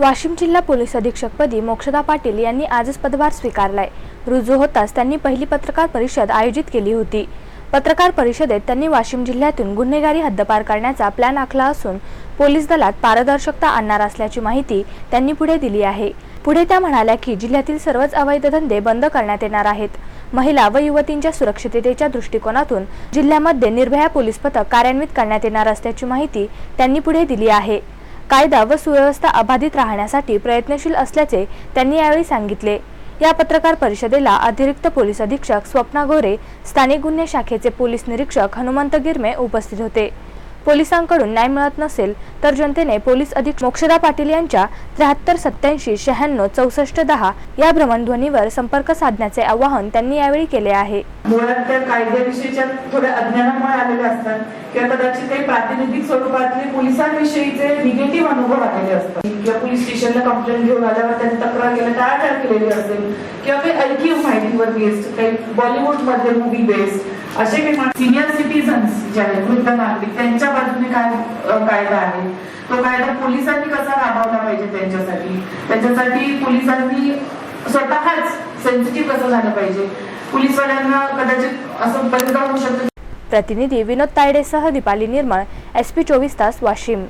वाशिम जिल्हा पोलीस अधीक्षकपदी मोक्षदा पाटील यांनी आजच पदभार स्वीकारलाय. रुजू होताच त्यांनी पहिली पत्रकार परिषद आयोजित केली होती. पत्रकार परिषदेत त्यांनी वाशिम जिल्ह्यातून गुन्हेगारी हद्दपार करण्याचा प्लॅन आखला असून पोलीस दलात पारदर्शकता आणणार असल्याची माहिती त्यांनी पुढे दिली आहे. पुढे त्या म्हणाल्या की जिल्ह्यातील सर्वच अवैध धंदे बंद करण्यात येणार आहेत. महिला व युवतींच्या सुरक्षिततेच्या दृष्टिकोनातून जिल्ह्यामध्ये निर्भया पोलीस पथक कार्यान्वित करण्यात येणार असल्याची माहिती त्यांनी पुढे दिली आहे. कायदा व सुव्यवस्था अबाधित राहण्यासाठी प्रयत्नशील असल्याचे त्यांनी यावेळी सांगितले. या पत्रकार परिषदेला अतिरिक्त पोलीस अधीक्षक स्वप्ना गोरे स्थानिक गुन्हे शाखेचे पोलीस निरीक्षक हनुमंत गिरमे उपस्थित होते. पोलिसांकडून न्याय मिळत नसेल तर जनतेने पोलीस अधीक्षक मोक्षदा पाटील यांच्या त्र्याहत्तर सत्याऐंशी शहाण्णव चौसष्ट दहा या भ्रमणध्वनीवर संपर्क साधण्याचे आवाहन त्यांनी यावेळी केले आहे. मुळात त्या कायद्याविषयीच्या थोड्या अज्ञानामुळे आलेल्या असतात. किंवा कदाचित काही प्रातिनिधिक स्वरूपातले पोलिसांविषयीचे निगेटिव्ह अनुभव आलेले असतात. तुमच्या पोलीस स्टेशनला कंप्लेंट घेऊन आल्यावर त्यांनी तक्रार केलं काय टाळाटाळ केलेली असेल. किंवा काही ऐकीव माहितीवर बेस्ड काही बॉलिवूडमध्ये मूवी बेस्ड असे काही सिनियर सिटीजन्स जे आहेत वृद्ध नागरिक त्यांच्या बाजूने काय कायदा आहे? तो कायदा पोलिसांनी कसा राबवला पाहिजे त्यांच्यासाठी? त्याच्यासाठी पोलिसांनी स्वतःच सेन्सिटिव्ह कसं झालं पाहिजे? पोलीसवाल्यांना कदाचित असं बरेचदा होऊ शकतं. प्रतिनिधी विनोद तायडेसह दीपाली निर्मळ एस पी चोवीस तास वाशिम.